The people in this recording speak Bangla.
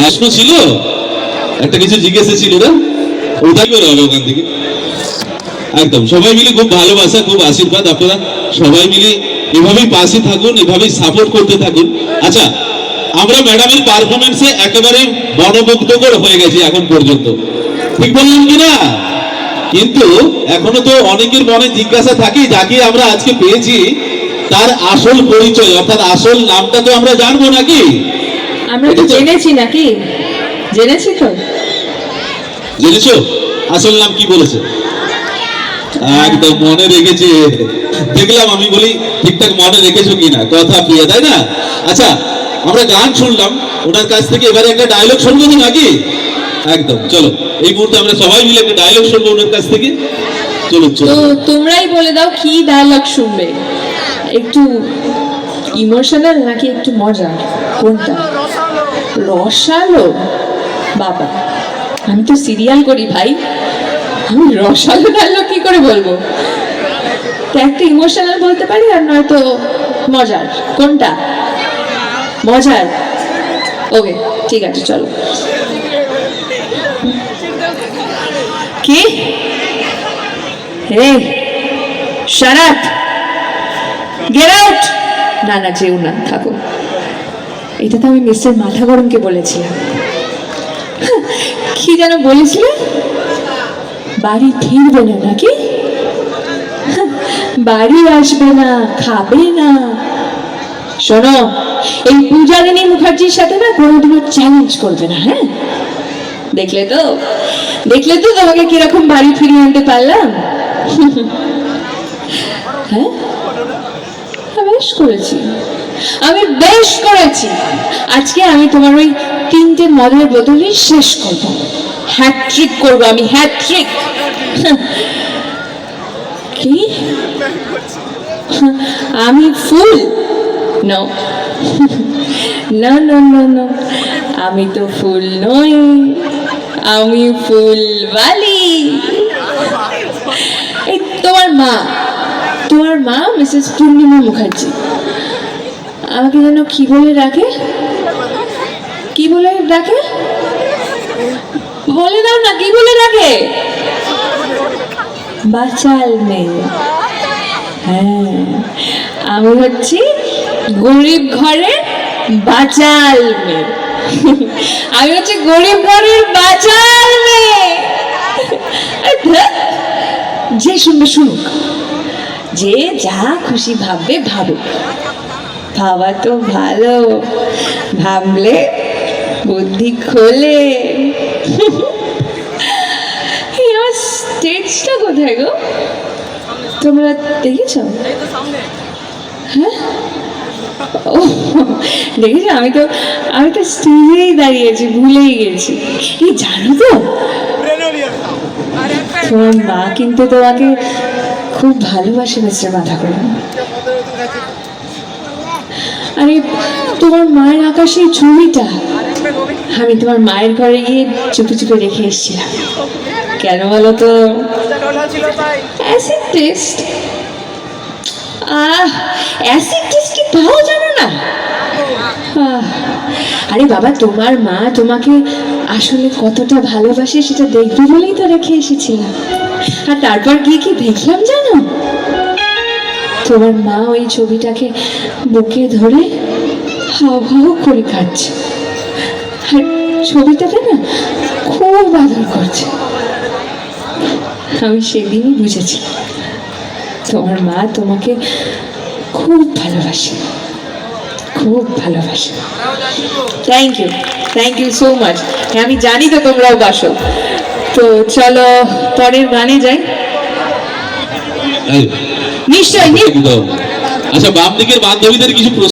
প্রশ্ন ছিল। একটা কিছু জিজ্ঞাসা ছিল না? ওটাই হবে ওখান থেকে। একদম, সবাই মিলে খুব ভালোবাসা, খুব আশীর্বাদ আপনারা। সবাই মিলে এভাবেই পাশে থাকুন, এভাবেই সাপোর্ট করতে থাকুন। আচ্ছা আমরা ম্যাডামের পারফরমেন্সে একেবারে মনোমুগ্ধকর হয়ে গেছি এখন পর্যন্ত। ঠিক বললাম কিন্তু এখনও তো অনেকের মনে জিজ্ঞাসা থাকে যাকে আমরা আজকে পেয়েছি তার আসল পরিচয় অর্থাৎ আসল নামটা তো আমরা জানব নাকি? আমরা তো জেনেছি নাকি? জেনেছি তো। জেনেছো? আসল নাম কি বলেছে? একদম মনে রেখেছে। দেখলাম আমি বলি ঠিকঠাক মনে রেখেছো কিনা? কথা প্রিয়া তাই না? আচ্ছা আমরা গান শুনলাম ওনার কাছ থেকে এবারে একটা ডায়লগ শুনব তো নাকি? একদম চলো এই মুহূর্তে আমরা সবাই মিলে একটা ডায়লগ শুনব ওনার কাছ থেকে। চলো চলো তোমরাই বলে দাও কি ডায়লগ শুনবে। একটু ইমোশনাল নাকি একটু মজার? কোনটা? রসালো। বাবা, আমি তো সিরিয়াল করি ভাই। আমি রসালো ডায়লগ কি করে বলব? একটা ইমোশনাল বলতে পারি আর নয়তো মজার। কোনটা? মজার। ওকে ঠিক আছে, চলো। কি? হে শারাপ গেট আউট না না যেও না থাকো। এটা তো আমি মিস্টার মাথা গরমকে বলেছিলাম। কি যেন বলেছিলে? বাড়ি ফিরবে না নাকি? বাড়ি আসবে না খাবে না। শোনো এই পূজারিনী মুখার্জির সাথে না কোনোদিনও চ্যালেঞ্জ করবে না হ্যাঁ? দেখলে তো? দেখলে তো তোমাকে কীরকম বাড়ি ফিরিয়ে আনতে পারলাম। হ্যাঁ হ্যাঁ, বেশ করেছি। আমি বেশ করেছি। আজকে আমি তোমার ওই তিনটে মদের বোতলই শেষ করব। হ্যাট্রিক করব আমি হ্যাট্রিক কি? আমি ফুল? নো না না না না আমি তো ফুল নই। আমি ফুলবালি। এই তোমার মা। তোমার মা, মিসেস পূর্ণিমা মুখার্জি। আমাকে যেন কি বলে ডাকে? কি বলে ডাকে? বলে দাও না, কি বলে ডাকে? বাচাল মেয়ে। হ্যাঁ আমি হচ্ছি গরিব ঘরের বাচাল মেয়ে। আমি হচ্ছে গরিব ঘরের বাচাল মেয়ে। যে শুনবে শুনুক। যে যা খুশি ভাববে ভাবুক। ভাবা তো ভালো। ভাবলে বুদ্ধি খোলে। আমার স্টেজটা কোথায় গো? তোমরা দেখেছ? হ্যাঁ? ও দেখেছ? আমি তো আমি তো স্টেজেই দাঁড়িয়েছি ভুলেই গেছি। এই জানো তো? তোমার মা কিন্তু তোমাকে খুব ভালোবাসে মিস্টার মাথা করে আরে, তোমার মায়ের আঁকা সেই ছবিটা। আমি তোমার মায়ের ঘরে গিয়ে চুপি চুপি রেখে এসেছিলাম। কেন বলো তো? Acid test ah acid test কি তাও জানো না? আরে বাবা, তোমার মা তোমাকে আসলে কতটা ভালোবাসে সেটা দেখবে বলেই তো রেখে এসেছিলাম। আর তারপর গিয়ে কি দেখলাম জানো? তোমার মা ওই ছবিটাকে বুকে ধরে হাও হাও করে কাটছে আর ছবিটাতে না খুব আদর করছে। আমি সেদিনই বুঝেছি, তোমার মা তোমাকে খুব ভালোবাসে। খুব ভালোবাসি। Thank you thank you so much আমি জানি তো তোমরাও বাসো। তো চলো পরের গানে যাই। নিশ্চয় আচ্ছা বাম দিকের বান্ধবীদের কিছু প্রশ্ন